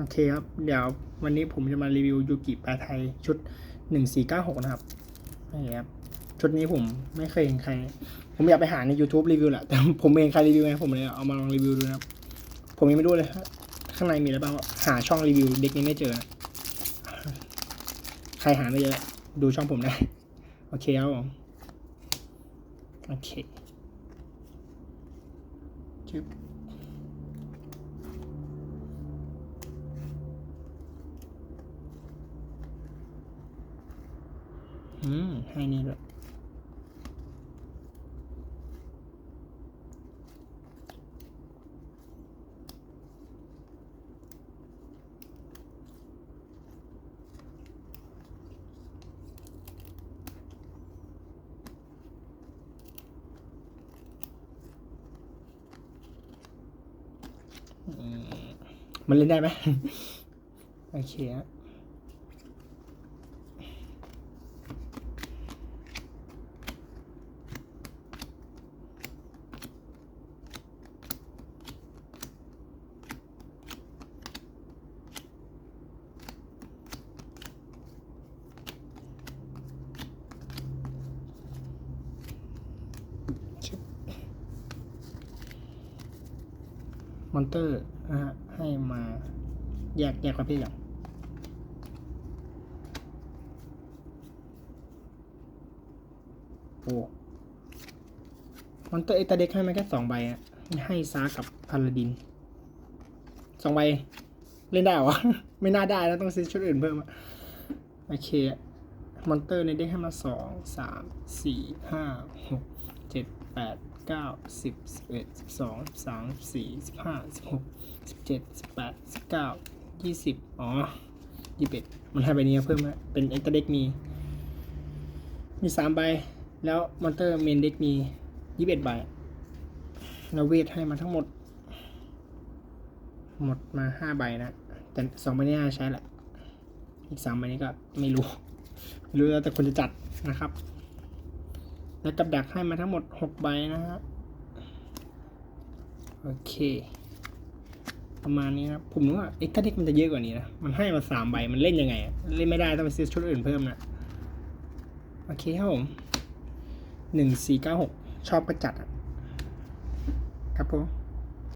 โอเคครับ เดี๋ยววันนี้ผมจะมารีวิวยูกิแปลไทยชุดหนึ่งสี่เก้าหกนะครับนี่ครับ ชุดนี้ผมไม่เคยเห็นใคร ผมอยากไปหาใน YouTube รีวิวแหละ แต่ผมไม่เห็นใครรีวิวไงผมเลยเอามาลองรีวิวดูนะครับ ผมยังไม่รู้เลย ข้างในมีอะไรบ้างหาช่องรีวิวเด็กนี้ไม่เจอนะใครหาไม่เจอดูช่องผมได้ โอเคครับผมโอเคจึ๊บ อืม ให้นี่ด้วยมันเล่นได้ไหมโอเคฮะ มอนเตอร์นะฮะให้มาแยกแยกประเภทอย่างโอ้มอนเตอร์เอตาเด็กให้มาแค่สองใบอะให้ซากับพาลาดินสองใบเล่นได้หรอ ไม่น่าได้นะต้องซื้อชุดอื่นเพิ่มอะโอเค มอนเตอร์ในเด็กให้มาสองสามสี่ห้าหกเจ็ดแปด เก้าสิบสิบเอ็ดสิบสองสิบสามสิบสี่สิบห้าสิบหกสิบเจ็ดสิบแปดสิบเก้ายี่สิบอ๋อยี่สิบเอ็ดมันให้ใบนี้เพิ่มมาเป็นเอ็กซ์เด็กมี มีสามใบ แล้วมอนเตอร์เมนเด็กมียี่สิบเอ็ดใบแล้วเวทให้มาทั้งหมด หมดมาห้าใบนะ แต่สองใบนี้ใช้แหละ อีกสามใบนี้ก็ไม่รู้ รู้แล้วแต่คนจะจัดนะครับ แล้วกับดักให้มาทั้งหมดหกใบนะฮะ โอเค ประมาณนี้นะครับผมว่าเอ็กซ์เด็กมันจะเยอะกว่านี้นะ มันให้มาสามใบ มันเล่นยังไง เล่นไม่ได้ต้องไปซื้อชุดอื่นเพิ่มนะ โอเคครับผมหนึ่งสี่เก้าหกชอบก็จัดครับผม